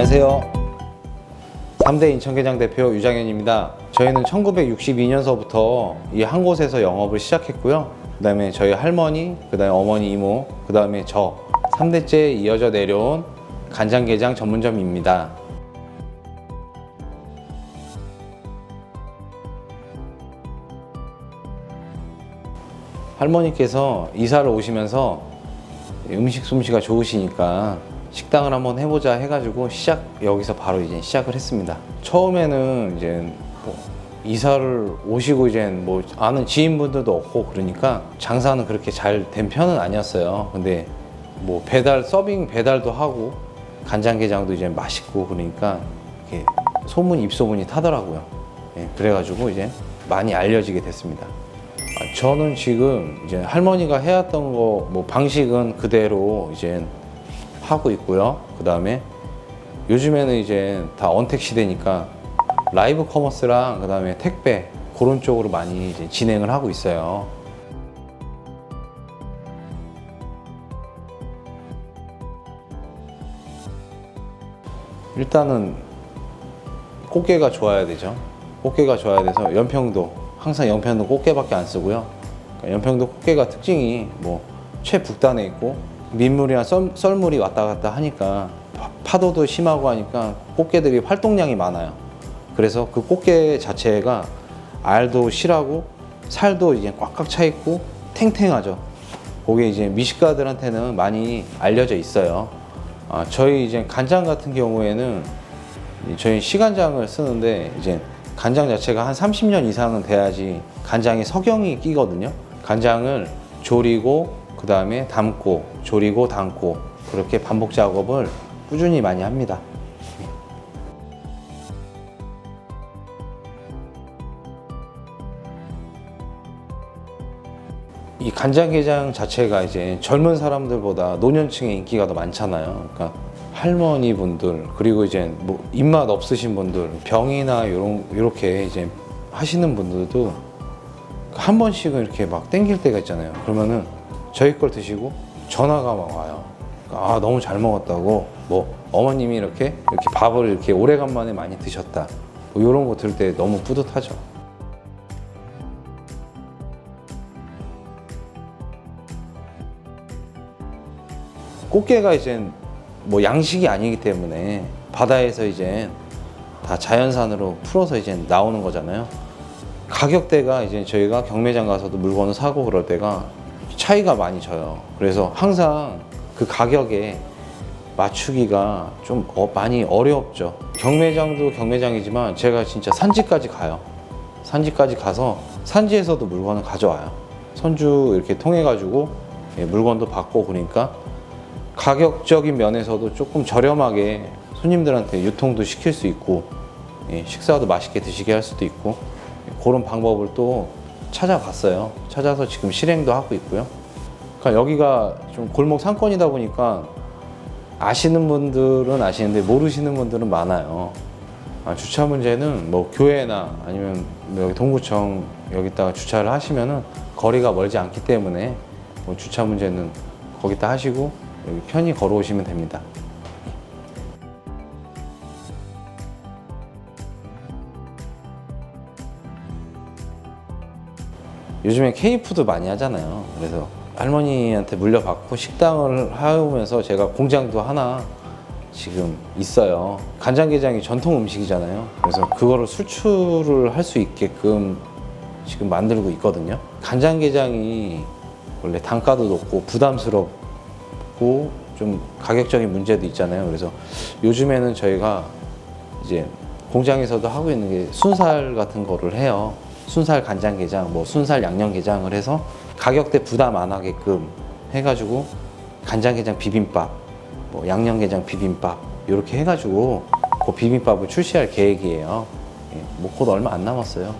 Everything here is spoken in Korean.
안녕하세요. 3대 인천게장 대표 유장현입니다. 저희는 1962년서부터 이 한 곳에서 영업을 시작했고요. 그 다음에 저희 할머니, 그 다음에 어머니, 이모, 그 다음에 저 3대째 이어져 내려온 간장게장 전문점입니다. 할머니께서 이사를 오시면서 음식 솜씨가 좋으시니까 식당을 한번 해보자 해가지고 시작 여기서 바로 이제 시작을 했습니다. 처음에는 이제 뭐 이사를 오시고 이제 뭐 아는 지인분들도 없고 그러니까 장사는 그렇게 잘 된 편은 아니었어요. 근데 뭐 배달 서빙 배달도 하고 간장게장도 이제 맛있고 그러니까 이렇게 소문 입소문이 타더라고요. 예, 그래가지고 이제 많이 알려지게 됐습니다. 아, 저는 지금 이제 할머니가 해왔던 거 뭐 방식은 그대로 이제 하고 있고요. 그 다음에 요즘에는 이제 다 언택 시대니까 라이브 커머스랑 그 다음에 택배 그런 쪽으로 많이 이제 진행을 하고 있어요. 일단은 꽃게가 좋아야 되죠. 꽃게가 좋아야 돼서 연평도 항상 연평도 꽃게밖에 안 쓰고요. 그러니까 연평도 꽃게가 특징이 뭐 최북단에 있고 민물이나 썰, 썰물이 왔다 갔다 하니까 파- 파도도 심하고 하니까 꽃게들이 활동량이 많아요. 그래서 그 꽃게 자체가 알도 실하고 살도 이제 꽉꽉 차 있고 탱탱하죠. 그게 이제 미식가들한테는 많이 알려져 있어요. 아, 저희 이제 간장 같은 경우에는 이 저희 시간장을 쓰는데 이제 간장 자체가 한 30년 이상은 돼야지 간장에 석영이 끼거든요. 간장을 졸이고 그 다음에 담고 졸이고 담고 그렇게 반복 작업을 꾸준히 많이 합니다. 이 간장게장 자체가 이제 젊은 사람들보다 노년층의 인기가 더 많잖아요. 그러니까 할머니 분들 그리고 이제 뭐 입맛 없으신 분들 병이나 요런 요렇게 이제 하시는 분들도 한 번씩은 이렇게 막 땡길 때가 있잖아요. 그러면은 저희 걸 드시고 전화가 막 와요. 아 너무 잘 먹었다고 뭐 어머님이 이렇게 이렇게 밥을 이렇게 오래간만에 많이 드셨다. 뭐 이런 거 들을 때 너무 뿌듯하죠. 꽃게가 이제 뭐 양식이 아니기 때문에 바다에서 이제 다 자연산으로 풀어서 이제 나오는 거잖아요. 가격대가 이제 저희가 경매장 가서도 물건을 사고 그럴 때가 차이가 많이 져요. 그래서 항상 그 가격에 맞추기가 좀 어- 많이 어렵죠. 경매장도 경매장이지만 제가 진짜 산지까지 가요. 산지까지 가서 산지에서도 물건을 가져와요. 선주 이렇게 통해 가지고 예, 물건도 받고 그러니까 가격적인 면에서도 조금 저렴하게 손님들한테 유통도 시킬 수 있고 예, 식사도 맛있게 드시게 할 수도 있고 예, 그런 방법을 또 찾아봤어요. 찾아서 지금 실행도 하고 있고요. 그러니까 여기가 좀 골목 상권이다 보니까 아시는 분들은 아시는데 모르시는 분들은 많아요. 아, 주차 문제는 뭐 교회나 아니면 뭐 여기 동구청 여기다가 주차를 하시면은 거리가 멀지 않기 때문에 뭐 주차 문제는 거기다 하시고 여기 편히 걸어오시면 됩니다. 요즘에 K푸드 많이 하잖아요. 그래서 할머니한테 물려받고 식당을 하면서 제가 공장도 하나 지금 있어요. 간장게장이 전통 음식이잖아요. 그래서 그거를 수출을 할 수 있게끔 지금 만들고 있거든요. 간장게장이 원래 단가도 높고 부담스럽고 좀 가격적인 문제도 있잖아요. 그래서 요즘에는 저희가 이제 공장에서도 하고 있는 게 순살 같은 거를 해요. 순살 간장게장, 뭐 순살 양념게장을 해서 가격대 부담 안 하게끔 해가지고 간장게장 비빔밥, 뭐 양념게장 비빔밥 이렇게 해가지고 그 비빔밥을 출시할 계획이에요. 예, 뭐곧 얼마 안 남았어요.